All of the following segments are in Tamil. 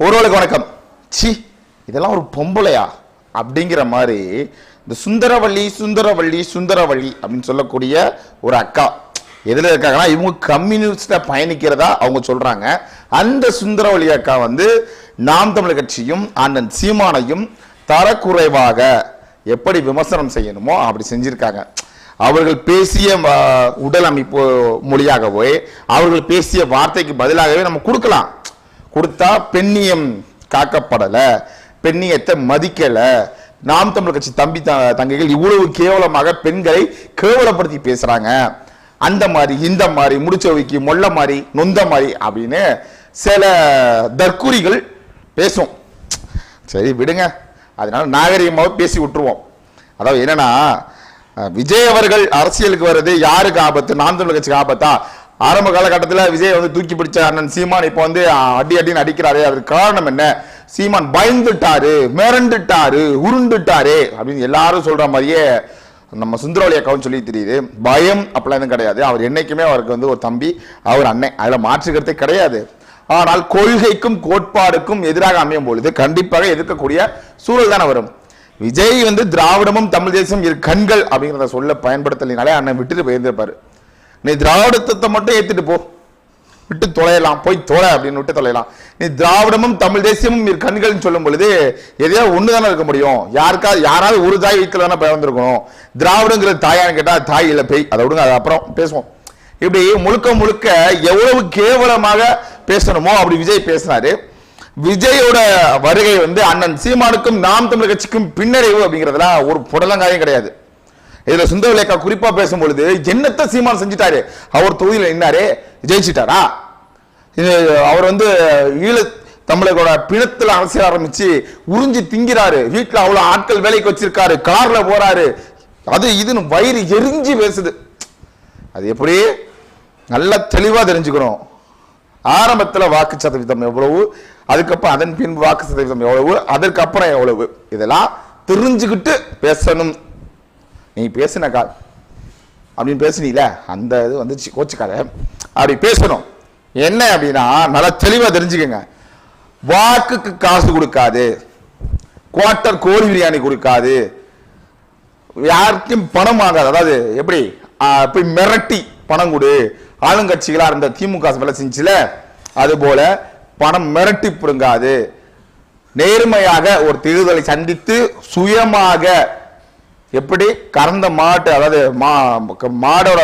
ஒருவளுக்கு வணக்கம். சி இதெல்லாம் ஒரு பொம்பளையா? அப்படிங்கிற மாதிரி இந்த சுந்தரவள்ளி சுந்தரவள்ளி சுந்தரவள்ளி அப்படின்னு சொல்லக்கூடிய ஒரு அக்கா. எதில் இருக்காங்கன்னா இவங்க கம்யூனிஸ்டை பயணிக்கிறதா அவங்க சொல்கிறாங்க அந்த சுந்தரவள்ளி அக்கா வந்து நாம் தமிழ் கட்சியும் அண்ணன் சீமானையும் தரக்குறைவாக எப்படி விமர்சனம் செய்யணுமோ அப்படி செஞ்சுருக்காங்க. அவர்கள் பேசிய உடல் அமைப்பு மொழியாகவே அவர்கள் பேசிய வார்த்தைக்கு பதிலாகவே நம்ம கொடுக்கலாம். கொடுத்தா பெண்ணியம் காக்கப்படல பெண்ணியத்தை மதிக்கலை. நாம் தமிழ் கட்சி தம்பி த- தங்கைகள் இவ்வளவு கேவலமாக பெண்களை கேவலப்படுத்தி பேசுறாங்க. அந்த மாதிரி இந்த மாதிரி முடிச்சவைக்கு மொல்ல மாதிரி நொந்த மாதிரி அப்படின்னு சில தற்குறிகள் பேசும். சரி விடுங்க. அதனால நாகரிகமாக பேசி விட்டுருவோம். அதாவது என்னன்னா விஜய் அவர்கள் அரசியலுக்கு வர்றது யாருக்கு ஆபத்து? நாம் தமிழ் கட்சிக்கு ஆபத்தா? ஆரம்ப காலகட்டத்தில் விஜய் வந்து தூக்கி பிடிச்ச அண்ணன் சீமான் இப்போ வந்து அடி அடின்னு அடிக்கிறாரு. அதுக்கு காரணம் என்ன? சீமான் பயந்துட்டாரு மிரண்டுட்டாரு உருண்டுட்டாரு அப்படின்னு எல்லாரும் சொல்ற மாதிரியே நம்ம சுந்தரவழி அக்காவும் சொல்லி தெரியுது. பயம் அப்படிலாம் எதுவும் கிடையாது. அவர் என்னைக்குமே அவருக்கு வந்து ஒரு தம்பி அவர் அண்ணன். அதில் மாற்றுக்கிறதே கிடையாது. ஆனால் கொள்கைக்கும் கோட்பாடுக்கும் எதிராக அமையும் பொழுது கண்டிப்பாக எதிர்க்கக்கூடிய சூழல் தானே வரும். விஜய் வந்து திராவிடமும் தமிழ் தேசம் இரு கண்கள் அப்படிங்கிறத சொல்ல பயன்படுத்தலினாலே அண்ணன் விட்டுட்டு போயிருந்திருப்பாரு. நீ திராவிடத்தை மட்டும் ஏத்துட்டு போ. விட்டு தொலையலாம். போய் தொலை அப்படின்னு விட்டு தொலையலாம். நீ திராவிடமும் தமிழ் தேசியமும் இரு கண்கள்னு சொல்லும் பொழுது எதையோ ஒன்று தானே இருக்க முடியும். யாருக்காவது யாராவது ஒரு தாய் வீட்டில் தானே பிறந்திருக்கணும் திராவிடங்கிற தாயான்னு கேட்டால் தாய் இல்லை பெய். அதை விடுங்க அது அப்புறம் பேசுவோம். இப்படி முழுக்க முழுக்க எவ்வளவு கேவலமாக பேசணுமோ அப்படி விஜய் பேசினாரு விஜயோட வருகை வந்து அண்ணன் சீமானுக்கும் நாம் தமிழ் கட்சிக்கும் பின்னடைவு அப்படிங்கிறதுலாம் ஒரு புடலங்காயம் கிடையாது. இதுல சுந்தரலேக்கா குறிப்பா பேசும் பொழுது சீமான் செஞ்சுட்டாரு. அவர் தொகுதியில் நின்னாரு. ஜெயிச்சிட்டாரா? அவர் வந்து ஈழ தமிழகோட பிணத்துல அரசியல் ஆரம்பிச்சு உறிஞ்சி திங்கிறாரு. வீட்டுல அவ்வளவு ஆட்கள் வேலைக்கு வச்சிருக்காரு. கார்ல போறாரு. அது இதுன்னு வயிறு எரிஞ்சு பேசுது. அது எப்படி? நல்லா தெளிவா தெரிஞ்சுக்கணும். ஆரம்பத்துல வாக்கு சதவீதம் எவ்வளவு? அதுக்கப்புறம் அதன் பின் வாக்கு சதவீதம் எவ்வளவு? அதற்கப்புறம் எவ்வளவு? இதெல்லாம் தெரிஞ்சுக்கிட்டு பேசணும். நீ பேசுனக்கா அப்படின்னு பேசுனீல அந்த இது வந்துச்சு கோச்சுக்காத. அப்படி பேசணும். என்ன அப்படின்னா நல்லா தெளிவாக தெரிஞ்சுக்கோங்க. வாக்குக்கு காசு கொடுக்காது. குவார்ட்டர் கோழி பிரியாணி கொடுக்காது. யாருக்கும் பணம் வாங்காது. அதாவது எப்படி? போய் மிரட்டி பணம் கொடு. ஆளுங்கட்சிகளாக இருந்த திமுக வேலை செஞ்சுல அதுபோல பணம் மிரட்டி புடுங்காது. நேர்மையாக ஒரு தேர்தலை சந்தித்து சுயமாக எப்படி கறந்த மாட்டு அதாவது மா மாடோட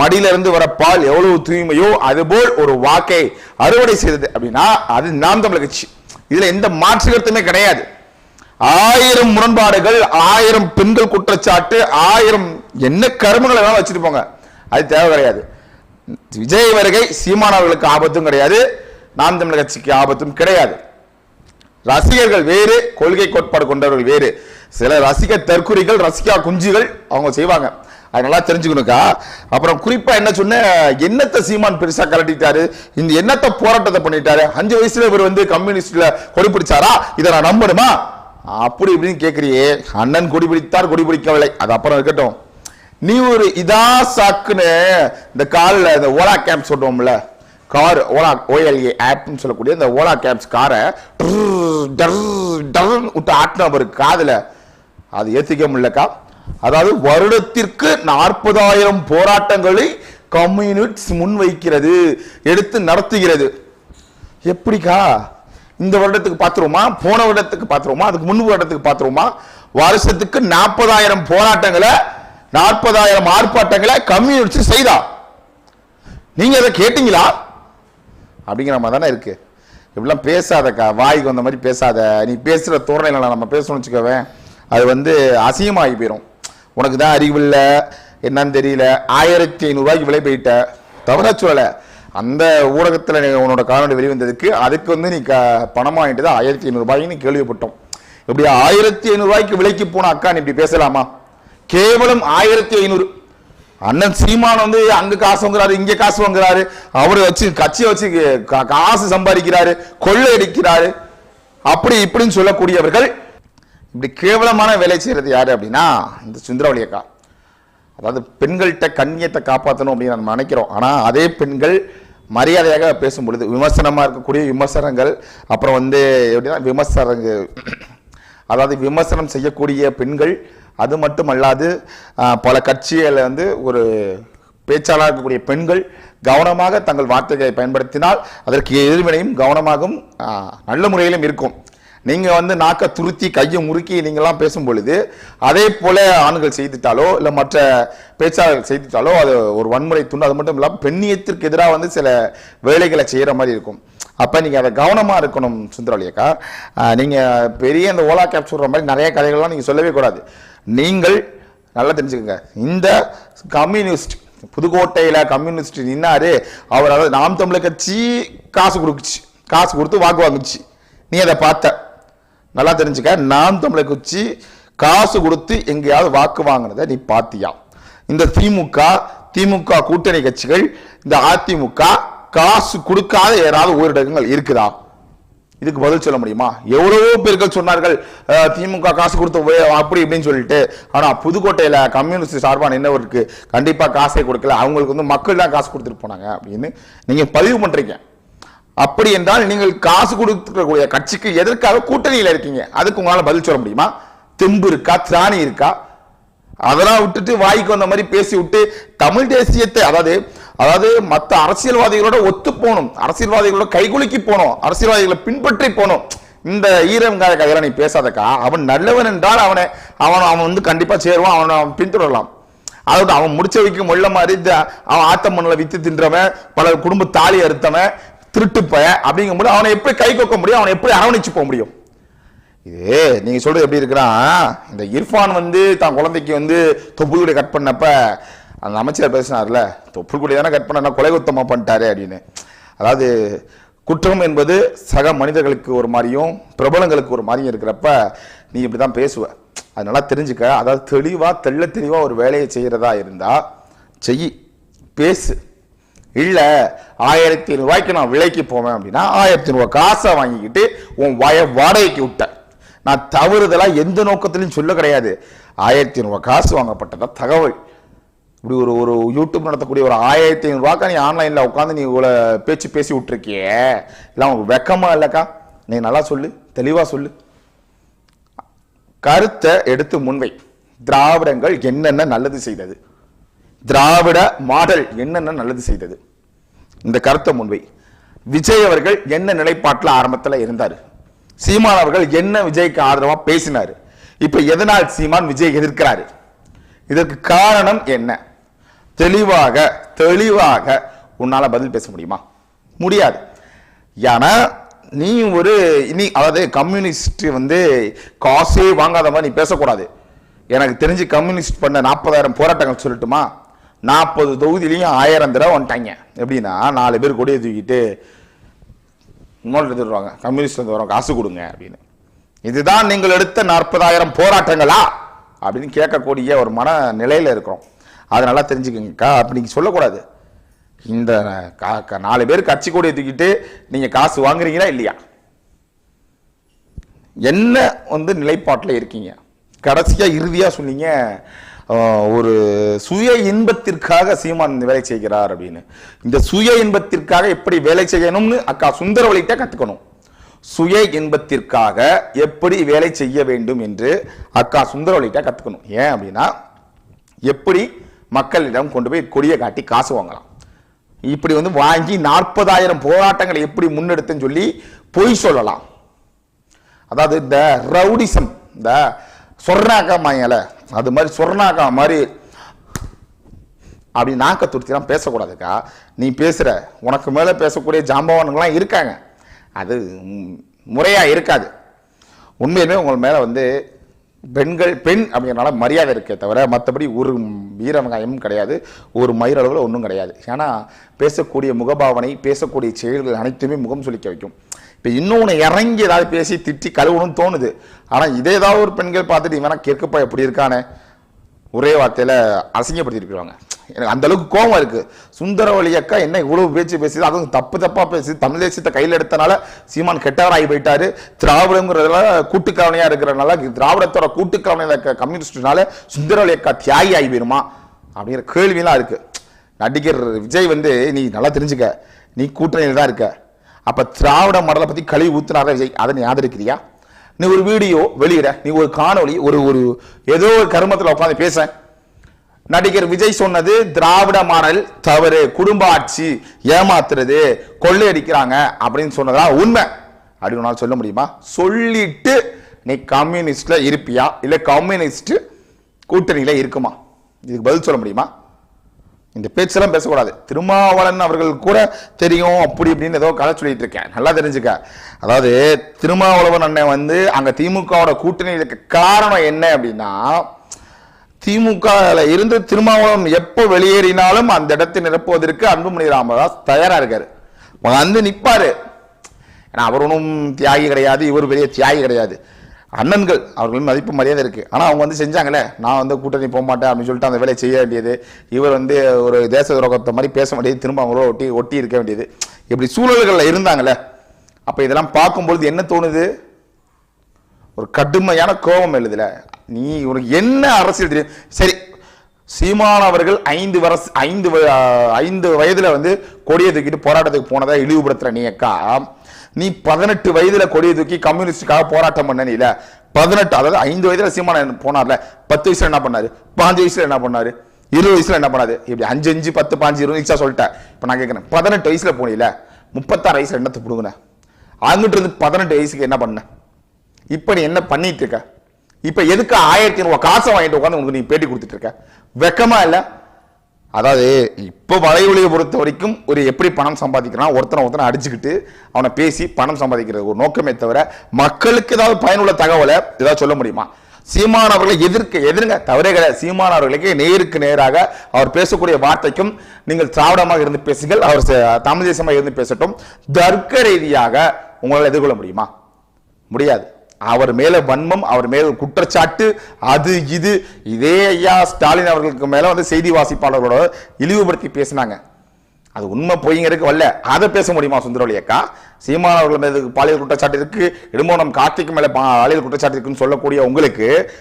மடியில இருந்து வர பால் எவ்வளவு தூய்மையோ அதுபோல் ஒரு வாக்கை அறுவடை செய்தது அப்படின்னா அது நாம் தமிழ் கட்சி. இதுல எந்த மாற்று கருத்துமே கிடையாது. ஆயிரம் முரண்பாடுகள் ஆயிரம் பெண்கள் குற்றச்சாட்டு ஆயிரம் என்ன கருமங்களை வேணாலும் வச்சுட்டு போங்க. அது தேவை கிடையாது. விஜய் வருகை சீமானவர்களுக்கு ஆபத்தும் கிடையாது. நாம் தமிழ் கட்சிக்கு ஆபத்தும் கிடையாது. ரசிகர்கள் வேறு கொள்கை கோட்பாடு கொண்டவர்கள் வேறு. சில ரசிக தற்குறிகள் ரசிகா குஞ்சுகள் அவங்க செய்வாங்க. அது நல்லா தெரிஞ்சுக்கணுக்கா அப்புறம் குறிப்பா என்ன சொன்ன என்னத்தை சீமான் பெருசா கலட்டிட்டாரு இந்த என்னத்தை போராட்டத்தை பண்ணிட்டாரு? அஞ்சு வயசுல இவர் வந்து கம்யூனிஸ்ட்ல கொடி பிடிச்சாரா இதை நான் நம்பணுமா? அப்படி இப்படின்னு கேட்குறியே அண்ணன் கொடி பிடித்தார் கொடி பிடிக்கவில்லை. அது அப்புறம் இருக்கட்டும். நீ ஒரு இதா சாக்குன்னு இந்த காலில் இந்த ஓலா கேம்ப் சொல்லுவோம்ல car Ola O L A ஆப்னு சொல்லக்கூடிய இந்த ஓலா கேப்ஸ் காரை டர் டர் விட்டு ஆட்டின ஒரு காதில். அது ஏற்றிக்க முடியலக்கா? அதாவது வருடத்திற்கு நாற்பதாயிரம் போராட்டங்களை கம்யூனிட்ஸ் முன்வைக்கிறது எடுத்து நடத்துகிறது. எப்படிக்கா? இந்த வருடத்துக்கு பார்த்துருவோமா? போன வருடத்துக்கு பார்த்துருவோமா? அதுக்கு முன் வருடத்துக்கு பார்த்துருவோமா? வருஷத்துக்கு நாற்பதாயிரம் போராட்டங்களை நாற்பதாயிரம் ஆர்ப்பாட்டங்களை கம்யூனிஸ்ட் செய்தா. நீங்க அதை கேட்டீங்களா? அப்படிங்கிற மாதிரி தானே இருக்கு. இப்படிலாம் பேசாதக்கா. வாய்க்கு வந்த மாதிரி பேசாத. நீ பேசுற தோரணையில நம்ம பேசணும்னு வச்சுக்கவேன். அது வந்து அசியமாகி போயிடும் உனக்கு தான் அறிவில்லை என்னன்னு தெரியல. ஆயிரத்தி ஐநூறுரூவாய்க்கு விலை போயிட்ட. தவறா சொல்லலை. அந்த ஊடகத்தில் நீ உன்னோட காணொலி வெளிவந்ததுக்கு அதுக்கு வந்து நீ க பணம் வாங்கிட்டு தான் ஆயிரத்தி ஐநூறுரூபாய்ன்னு கேள்விப்பட்டோம். இப்படி ஆயிரத்தி ஐநூறுரூவாய்க்கு விலைக்கு போன அக்கா நீ இப்படி பேசலாமா? கேவலம் ஆயிரத்தி ஐநூறு. அண்ணன் சீமான் வந்து அங்க காசு வாங்குறாரு இங்க காசு வாங்குறாரு. அவரை வச்சு கட்சியை வச்சு கா- காசு சம்பாதிக்கிறாரு கொள்ளை அடிக்கிறாரு அப்படி இப்படின்னு சொல்லக்கூடியவர்கள் இப்படி கேவலமான வேலை செய்கிறது யார் அப்படின்னா இந்த சுந்தரவழி அக்கா. அதாவது பெண்கள்கிட்ட கண்ணியத்தை காப்பாற்றணும் அப்படின்னு நம்ம நினைக்கிறோம். ஆனால் அதே பெண்கள் மரியாதையாக பேசும் பொழுது விமர்சனமாக இருக்கக்கூடிய விமர்சனங்கள் அப்புறம் வந்து எப்படின்னா விமர்சனங்கள். அதாவது விமர்சனம் செய்யக்கூடிய பெண்கள் அது மட்டுமல்லாது அல்லாது பல கட்சிகளை வந்து ஒரு பேச்சாளராக இருக்கக்கூடிய பெண்கள் கவனமாக தங்கள் வார்த்தைகளை பயன்படுத்தினால் அதற்கு எதிர்வினையும் கவனமாகவும் நல்ல முறையிலும் இருக்கும். நீங்கள் வந்து நாக்க துருத்தி கையை முறுக்கி நீங்களாம் பேசும் பொழுது அதே போல ஆண்கள் செய்துட்டாலோ இல்லை மற்ற பேச்சாளர்கள் செய்துட்டாலோ அது ஒரு வன்முறை துண்டு அது மட்டும் இல்லாமல் பெண்ணியத்திற்கு எதிராக வந்து சில வேலைகளை செய்கிற மாதிரி இருக்கும். அப்போ நீங்கள் அதை கவனமாக இருக்கணும் சுந்தரவழியக்கா நீங்கள் பெரிய இந்த ஓலா கேப் சொல்கிற மாதிரி நிறைய கதைகள்லாம் நீங்கள் சொல்லவே கூடாது. நீங்கள் நல்லா தெரிஞ்சுக்கோங்க. இந்த கம்யூனிஸ்ட் புதுக்கோட்டையில் கம்யூனிஸ்ட் நின்னாரு அவர் அதாவது நாம் தமிழர் கட்சி காசு கொடுக்குச்சு. காசு கொடுத்து வாக்கு வாங்குச்சு. நீ அதை பார்த்த. நல்லா தெரிஞ்சுக்க. நாம் தமிழை குச்சி காசு கொடுத்து எங்கேயாவது வாக்கு வாங்கினதை நீ பார்த்தியா இந்த திமுக திமுக கூட்டணி கட்சிகள் இந்த அதிமுக காசு கொடுக்காத யாராவது ஓரிடங்கள் இருக்குதா? இதுக்கு பதில் சொல்ல முடியுமா? எவ்வளவோ பேர்கள் சொன்னார்கள் திமுக காசு கொடுத்து அப்படி இப்படின்னு சொல்லிட்டு. ஆனா புதுக்கோட்டையில கம்யூனிஸ்ட் சார்பான நின்னவருக்கு கண்டிப்பா காசே கொடுக்கல. அவங்களுக்கு வந்து மக்கள் தான் காசு கொடுத்துட்டு போனாங்க அப்படின்னு நீங்க பதிவு பண்றீங்க. அப்படி என்றால் நீங்கள் காசு கொடுக்கக்கூடிய கட்சிக்கு எதற்காக கூட்டணியில இருக்கீங்க? அதுக்கு உங்களால பதில் சொல்ல முடியுமா? தெம்பு இருக்கா? திராணி இருக்கா? அதெல்லாம் விட்டுட்டு வாய்க்கு வந்த மாதிரி பேசி விட்டு தமிழ் தேசியத்தை அதாவது அதாவது மற்ற அரசியல்வாதிகளோட ஒத்து போகணும். அரசியல்வாதிகளோட கைகுலுக்கி போகணும். அரசியல்வாதிகளை பின்பற்றி போகணும். இந்த ஈரங்காய கையில நீ பேசாதக்கா. அவன் நல்லவன் என்றால் அவனை அவன் அவன் வந்து கண்டிப்பாக சேருவான். அவனை அவன் பின்தொடரலாம். அதாவது அவன் முடிச்ச வைக்கும் முள்ள மாதிரி அவன் ஆத்த மண்ணில் வித்து தின்றவன் பல குடும்ப தாலி அறுத்தவன் திருட்டு பய அப்படிங்கும்போது அவனை எப்படி கை கொக்க முடியும்? அவனை எப்படி அரவணைச்சு போக முடியும்? இது நீங்க சொல்றது எப்படி இருக்கிறான் இந்த இர்ஃபான் வந்து தான் குழந்தைக்கு வந்து தொப்புள்குடி கட் பண்ணப்ப அந்த அமைச்சர் பேசினார்ல தொப்புள்குடி தானே கட் பண்ணா கொலை குத்தமாக பண்ணிட்டாரு அப்படின்னு. அதாவது குற்றம் என்பது சக மனிதர்களுக்கு ஒரு மாதிரியும் பிரபலங்களுக்கு ஒரு மாதிரியும் இருக்கிறப்ப நீ இப்படி தான் பேசுவ அதனால தெரிஞ்சுக்க. அதாவது தெளிவாக தெள்ள தெளிவாக ஒரு வேலையை செய்கிறதா இருந்தால் செய் பேசு. இல்லை ஆயிரத்தி ரூபாய்க்கு நான் விலைக்கு போவேன் அப்படின்னா ஆயிரத்தி ரூபாய் காசை வாங்கிக்கிட்டு உன் வய வாடகைக்கு விட்ட நான் தவறுதலாக எந்த நோக்கத்திலையும் சொல்ல கிடையாது. ஆயிரத்தி ரூபாய் காசு வாங்கப்பட்டதா தகவல். இப்படி ஒரு ஒரு யூடியூப் நடத்தக்கூடிய ஒரு ஆயிரத்தி ஐநூறுவாக்கா நீ ஆன்லைனில் உட்காந்து நீ இவ்வளோ பேச்சு பேசி விட்ருக்கியே இல்லை உனக்கு வெக்கமாக இல்லைக்கா? நீ நல்லா சொல்லு தெளிவாக சொல்லு. கருத்தை எடுத்து முன்வை. திராவிடங்கள் என்னென்ன நல்லது செய்தது? திராவிட மாடல் என்னென்ன நல்லது செய்தது? இந்த கருத்தை முன்வை. விஜய் அவர்கள் என்ன நிலைப்பாட்டில் ஆரம்பத்தில் இருந்தார்? சீமான் அவர்கள் என்ன விஜய்க்கு ஆதரவாக பேசினார்? இப்போ எதனால் சீமான் விஜய் எதிர்க்கிறாரு? இதற்கு காரணம் என்ன? தெளிவாக தெளிவாக உன்னால் பதில் பேச முடியுமா? முடியாது. ஏன்னா நீ ஒரு இனி அதாவது கம்யூனிஸ்ட் வந்து காசே வாங்காத மாதிரி நீ பேசக்கூடாது. எனக்கு தெரிஞ்சு கம்யூனிஸ்ட் பண்ண நாற்பதாயிரம் போராட்டங்கள் சொல்லட்டுமா? நாற்பது தொகுதியிலையும் ஆயிரம் தடவை வந்துட்டாங்க. எப்படின்னா நாலு பேர் கொடியை தூக்கிட்டு நோட் எடுத்துருவாங்க கம்யூனிஸ்ட் வந்து வரோம் காசு கொடுங்க அப்படின்னு. இதுதான் நீங்கள் எடுத்த நாற்பதாயிரம் போராட்டங்களா? அப்படின்னு கேட்கக்கூடிய ஒரு மன நிலையில் இருக்கிறோம். அதனால நல்லா தெரிஞ்சுக்கங்கக்கா அப்படி நீங்கள் சொல்லக்கூடாது. இந்த கா- நாலு பேர் கட்சி கொடியை தூக்கிட்டு நீங்கள் காசு வாங்குறீங்களா இல்லையா? என்ன வந்து நிலைப்பாட்டில் இருக்கீங்க? கடைசியாக இறுதியாக சொன்னீங்க ஒரு சுய இன்பத்திற்காக சீமான் இந்த வேலை செய்கிறார் அப்படின்னு. இந்த சுய இன்பத்திற்காக எப்படி வேலை செய்யணும்னு அக்கா சுந்தரவழிட்ட கற்றுக்கணும் சுய இன்பத்திற்காக எப்படி வேலை செய்ய வேண்டும் என்று அக்கா சுந்தரவழிட்ட கற்றுக்கணும் ஏன் அப்படின்னா எப்படி மக்களிடம் கொண்டு போய் கொடியை காட்டி காசு வாங்கலாம். இப்படி வந்து வாங்கி நாற்பதாயிரம் போராட்டங்களை எப்படி முன்னெடுத்துன்னு சொல்லி பொய் சொல்லலாம். அதாவது இந்த ரவுடிசம் இந்த சொர்ணாக்கா மாயல. அது மாதிரி சொர்ணாக்கா மாதிரி. அப்படி நாக்க துருத்திலாம் பேசக்கூடாதுக்கா. நீ பேசுகிற உனக்கு மேலே பேசக்கூடிய ஜாம்பவானுங்களாம் இருக்காங்க. அது முறையாக இருக்காது. உண்மையிலுமே உங்கள் மேலே வந்து பெண்கள் பெண் அப்படிங்கிறனால மரியாதை இருக்கே தவிர மற்றபடி ஒரு வீரவங்காயமும் கிடையாது. ஒரு மயிரளவில் ஒன்றும் கிடையாது. ஏன்னா பேசக்கூடிய முகபாவனை பேசக்கூடிய செயல்கள் அனைத்துமே முகம் சுளிக்க வைக்கும். இப்போ இன்னொன்று இறங்கி ஏதாவது பேசி திட்டி கழுவணும்னு தோணுது. ஆனால் இதே ஏதாவது ஒரு பெண்கள் பார்த்துட்டு இவனா கேட்கப்பா எப்படி இருக்கானே? ஒரே வார்த்தையில் அசிங்கப்படுத்திட்டு எனக்கு அந்தளவுக்கு கோவம் இருக்கு. சுந்தரவழி அக்கா என்ன இவ்வளோ பேச்சு பேசுது அதுவும் தப்பு தப்பாக பேசி தமிழ் தேசியத்தை கையில் எடுத்தனால சீமான் கெட்டவராகி போயிட்டாரு. திராவிடங்கிறதுல கூட்டுக்கவனையா இருக்கிறனால திராவிடத்தோட கூட்டுக்கவனையில இருக்க கம்யூனிஸ்ட்னால சுந்தரவழி அக்கா தியாகி ஆகி போயிருமா? அப்படிங்கிற கேள்வியெல்லாம் இருக்குது நடிகர் விஜய் வந்து நீ நல்லா தெரிஞ்சுக்க. நீ கூட்டணியில் தான் இருக்க. அப்ப திராவிட மாடலை பத்தி கழுவி ஊத்துனார விஜய்? அதை நீ ஆதரிக்கிறியா? நீ ஒரு வீடியோ வெளியிட நீ ஒரு காணொளி ஒரு ஒரு ஏதோ ஒரு கருமத்தில் உட்காந்து பேச. நடிகர் விஜய் சொன்னது திராவிட மாடல் தவறு குடும்ப ஆட்சி ஏமாத்துறது கொள்ளையடிக்கிறாங்க அப்படின்னு சொன்னதா உண்மை. அப்படின்னு உன்னால் சொல்ல முடியுமா? சொல்லிட்டு நீ கம்யூனிஸ்ட்ல இருப்பியா? இல்லை கம்யூனிஸ்ட் கூட்டணியில இருக்குமா? இதுக்கு பதில் சொல்ல முடியுமா? இந்த பேச்செல்லாம் பேசக்கூடாது. திருமாவளன் அவர்கள் கூட தெரியும் அப்படி இப்படின்னு ஏதோ கதை சொல்லிட்டு இருக்கேன். நல்லா தெரிஞ்சுக்க. அதாவது திருமாவளவன் அண்ணன் வந்து அங்கே திமுகவோட கூட்டணியில் இருக்க காரணம் என்ன அப்படின்னா திமுக இருந்து திருமாவளவன் எப்போ வெளியேறினாலும் அந்த இடத்தை நிரப்புவதற்கு அன்புமணி ராமதாஸ் தயாராக இருக்கார். வந்து நிற்பாரு ஏன்னா அவர் ஒன்றும் தியாகி கிடையாது இவர் பெரிய தியாகி கிடையாது. அண்ணன்கள் அவர்களும் மதிப்பு மரியாதை இருக்குது ஆனால் அவங்க வந்து செஞ்சாங்களே நான் வந்து கூட்டணி போக மாட்டேன் அப்படின்னு சொல்லிட்டு அந்த வேலையை செய்ய வேண்டியது இவர் வந்து ஒரு தேச துரோகத்தை மாதிரி பேச வேண்டியது திரும்ப அவங்களோட ஒட்டி ஒட்டி இருக்க வேண்டியது. இப்படி சூழல்களில் இருந்தாங்களே அப்போ இதெல்லாம் பார்க்கும்பொழுது என்ன தோணுது? ஒரு கடுமையான கோபம் எழுதுல. நீ உனக்கு என்ன அரசியல் தெரியும்? சரி சீமான் அவர்கள் ஐந்து வரஸ் ஐந்து ஐந்து வயதில் வந்து கொடியை தூக்கிட்டு போராட்டத்துக்கு போனதாக இழிவுபடுத்துகிற நீ அக்கா. நீ பதினெட்டு வயதுல கொடியை தூக்கி கம்யூனிஸ்டுக்காக போராட்டம் பண்ண நீல பதினெட்டு அதாவது ஐந்து வயதுல சீமான போனார்ல? பத்து வயசுல என்ன பண்ணாரு? பாஞ்சு வயசுல என்ன பண்ணாரு? இருபது வயசுல என்ன பண்ணாரு? இப்படி அஞ்சு அஞ்சு பத்து பாஞ்சு இருபது வயசா சொல்லிட்டேன் இப்ப நான் கேட்குறேன் பதினெட்டு வயசுல போனில? முப்பத்தாறு வயசுல என்னத்தை பிடுங்கின? அங்கிட்டு இருந்து பதினெட்டு வயசுக்கு என்ன பண்ண? இப்ப நீ என்ன பண்ணிட்டு இருக்க? இப்ப எதுக்கு ஆயிரத்தி ரூபாய் காசை வாங்கிட்டு உட்காந்து உனக்கு நீ பேட்டி கொடுத்துட்டு இருக்க? வெக்கமா இல்லை? அதாவது இப்போ வலையொலியை பொறுத்த வரைக்கும் ஒரு எப்படி பணம் சம்பாதிக்கிறான் ஒருத்தனை ஒருத்தனை அடிச்சுக்கிட்டு அவனை பேசி பணம் சம்பாதிக்கிறது ஒரு நோக்கமே தவிர மக்களுக்கு ஏதாவது பயனுள்ள தகவலை ஏதாவது சொல்ல முடியுமா? சீமானவர்களை எதிர்க்க எதிர்ங்க தவறே கிடையாது. சீமானவர்களுக்கு நேருக்கு நேராக அவர் பேசக்கூடிய வார்த்தைக்கும் நீங்கள் திராவிடமாக இருந்து பேசுங்கள் அவர் ச- தமிழ் தேசமாக இருந்து பேசட்டும் தர்க்க ரீதியாக உங்களால் எதிர்கொள்ள முடியுமா? முடியாது. அவர் மேலே வன்மம் அவர் மேல் குற்றச்சாட்டு அது இது. இதே ஐயா ஸ்டாலின் அவர்களுக்கு மேலே வந்து செய்தி வாசிப்பாளர்களோட இழிவுபடுத்தி பேசினாங்க. அது உண்மை பொய்ங்கிறதுக்கு வரல அதை பேச முடியுமா சுந்தரவழி அக்கா? சீமான் அவர்கள் மீது பாலியல் குற்றச்சாட்டு இருக்கு. இடுமோனம் கார்த்திக் மேலே பா- பாலியல் குற்றச்சாட்டு இருக்குன்னு சொல்லக்கூடிய உங்களுக்கு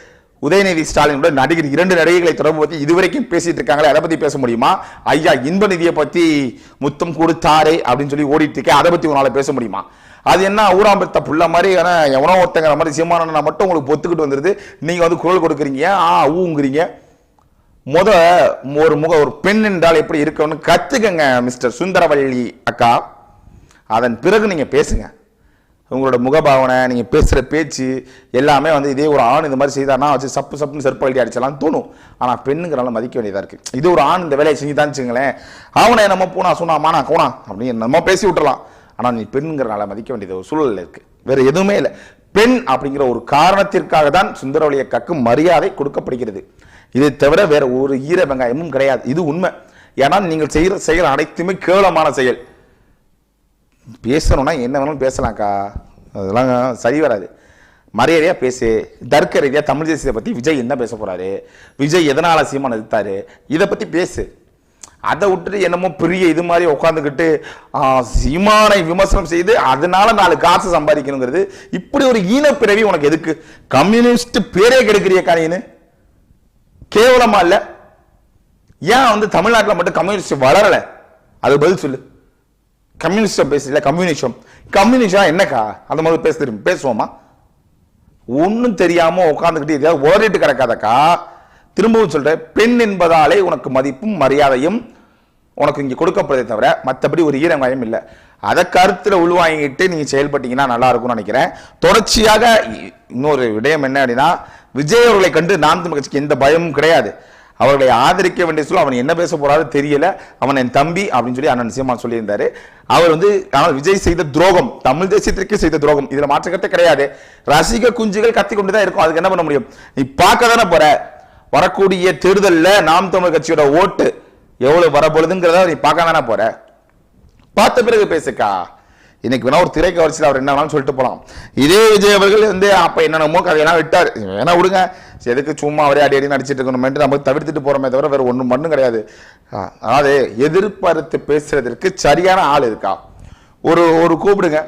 உதயநிதி ஸ்டாலினோட நடிகர் இரண்டு நடிகைகளை தொடர்பு பற்றி இதுவரைக்கும் பேசிட்டு இருக்காங்களே அதை பற்றி பேச முடியுமா? ஐயா இன்ப நிதியை பற்றி முத்தம் கொடுத்தாரே அப்படின்னு சொல்லி ஓடிட்டு இருக்கேன் அதை பற்றி உங்களால் பேச முடியுமா? அது என்ன ஊராம்பத்த புள்ள மாதிரி ஆனா எவனோ ஒருத்தங்கிற மாதிரி சீமானண்ணா மட்டும் உங்களுக்கு பொத்துக்கிட்டு வந்துருது. நீங்கள் வந்து குரல் கொடுக்குறீங்க. ஆ ஊங்குறீங்க. முத ஒரு முக ஒரு பெண் என்றால் எப்படி இருக்கணும்னு கற்றுக்கங்க மிஸ்டர் சுந்தரவள்ளி அக்கா. அதன் பிறகு நீங்கள் பேசுங்க. உங்களோட முகபாவனை நீங்கள் பேசுகிற பேச்சு எல்லாமே வந்து இதே ஒரு ஆண் இந்த மாதிரி செய்தார்னா வச்சு சப்பு சப்புன்னு செருப்பு அடி தோணும். ஆனால் பெண்ணுங்கிறனால மதிக்க வேண்டியதாக இருக்குது இது ஒரு ஆண் இந்த வேலையை செஞ்சு தான் வச்சுங்களேன். அவனை நம்ம போனா சொன்னா மானா கோனா அப்படின்னு நம்ம பேசி விட்டுறலாம். ஆனால் நீ பெண்ணுங்கிறனால மதிக்க வேண்டியது ஒரு சூழல் இருக்கு. வேற எதுவுமே இல்லை. பெண் அப்படிங்கிற ஒரு காரணத்திற்காக தான் சுந்தரவழிய கக்கு மரியாதை கொடுக்கப்படுகிறது. இதை தவிர வேற ஒரு ஈர வெங்காயமும் கிடையாது. இது உண்மை. ஏன்னா நீங்கள் செய்கிற செயல் அனைத்துமே கேவலமான செயல். பேசணும்னா என்ன வேணாலும் பேசலாம்க்கா. அதெல்லாம் சரி வராது. மரியாதையாக பேசு. தர்க்க ரீதியாக தமிழ் தேசியத்தை பற்றி விஜய் என்ன பேச போகிறாரு விஜய் எதனால சீமான் எதிர்த்தாரு? இதை பற்றி பேசு. அதை விட்டுட்டு என்னமோ பெரிய இது மாதிரி உட்காந்துக்கிட்டு சீமானை விமர்சனம் செய்து அதனால நாலு காசு சம்பாதிக்கணுங்கிறது. இப்படி ஒரு ஈனப்பிறவி உனக்கு எதுக்கு? கம்யூனிஸ்ட் பேரே கெடுக்கிறிய காணின்னு கேவலமா இல்லை? ஏன் வந்து தமிழ்நாட்டில் மட்டும் கம்யூனிஸ்ட் வளரலை? அது பதில் சொல்லு. கம்யூனிஸ்டம் பேசல கம்யூனிசம் கம்யூனிசம் என்னக்கா? அந்த மாதிரி பேச தெரியும் பேசுவோமா? ஒன்றும் தெரியாமல் உட்காந்துக்கிட்டு எதையாவது ஓடிட்டு கிடக்காதக்கா. திரும்பவும் சொல்றேன் பெண் என்பதாலே உனக்கு மதிப்பும் மரியாதையும் உனக்கு இங்கே கொடுக்கப்படுதே தவிர மற்றபடி ஒரு ஈரங்காயம் இல்லை. அதை கருத்தில் உள்வாங்கிட்டு நீங்கள் செயல்பட்டீங்கன்னா நல்லா இருக்கும்னு நினைக்கிறேன். தொடர்ச்சியாக இ- இன்னொரு விடயம் என்ன அப்படின்னா விஜய் அவர்களை கண்டு நாம் தமிழ் கட்சிக்கு எந்த பயமும் கிடையாது. அவர்களை ஆதரிக்க வேண்டிய சொல்ல அவன் என்ன பேச போறாரு தெரியல. அவன் என் தம்பி அப்படின்னு சொல்லி அண்ணன் சீமா சொல்லியிருந்தாரு. அவர் வந்து ஆனால் விஜய் செய்த துரோகம் தமிழ் தேசியத்திற்கு செய்த துரோகம் இதுல மாற்றக்கத்தை கிடையாது. ரசிக குஞ்சுகள் கத்தி கொண்டு தான் இருக்கும். அதுக்கு என்ன பண்ண முடியும்? நீ பார்க்க தானே போற? வரக்கூடிய தேர்தலில் நாம் தமிழ் கட்சியோட ஓட்டு எவ்வளவு வரப்பொழுதுங்கிறத நீ பார்க்க வேணா போற? பார்த்த பிறகு பேசுக்கா. இன்னைக்கு வேணா ஒரு திரை கவர்ச்சியில் அவர் என்ன வேணாலும் சொல்லிட்டு போகலாம் இதே விஜய் அவர்கள் வந்து அப்போ என்னென்னமோ கதையெல்லாம் விட்டார். வேணா விடுங்க. சரி, எதுக்கு சும்மா அவரே அடி அடி நடிச்சிட்டு இருக்கணும்ட்டு நம்ம தவிர்த்துட்டு போகிறோமே தவிர வேறு ஒன்றும் மண்ணும் கிடையாது. அதாவது எதிர்பார்த்து பேசுறதற்கு சரியான ஆள் இருக்கா? ஒரு ஒரு கூப்பிடுங்க.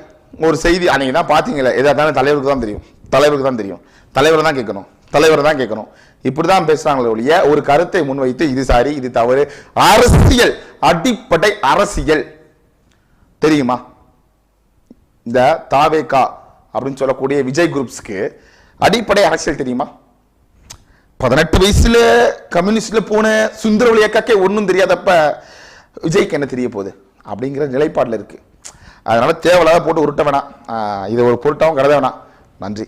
ஒரு செய்தி அன்னைக்கு தான் பார்த்தீங்களே எதா இருந்தாலும் தலைவருக்கு தான் தெரியும். தலைவருக்கு தான் தெரியும். தலைவரை தான் கேட்கணும். தலைவரை தான் கேட்கணும். இப்படி தான் பேசுகிறாங்களே ஒழிய ஒரு கருத்தை முன்வைத்து இது சாரி இது தவறு. அரசியல் அடிப்படை அரசியல். தெரியுமா? இந்த தாவேகா அப்படின்னு சொல்லக்கூடிய விஜய் குரூப்ஸ்க்கு அடிப்படை அரசியல் தெரியுமா? பதினெட்டு வயசுல கம்யூனிஸ்ட்ல போன சுந்தரவழி அக்காக்கே ஒன்றும் தெரியாதப்ப விஜய்க்கு என்ன தெரிய போகுது? அப்படிங்கிற நிலைப்பாட்டில் இருக்கு. அதனால தேவையில்லாத போட்டு உருட்ட வேணாம். இதை ஒரு பொருட்டாவும் கருத வேணாம். நன்றி.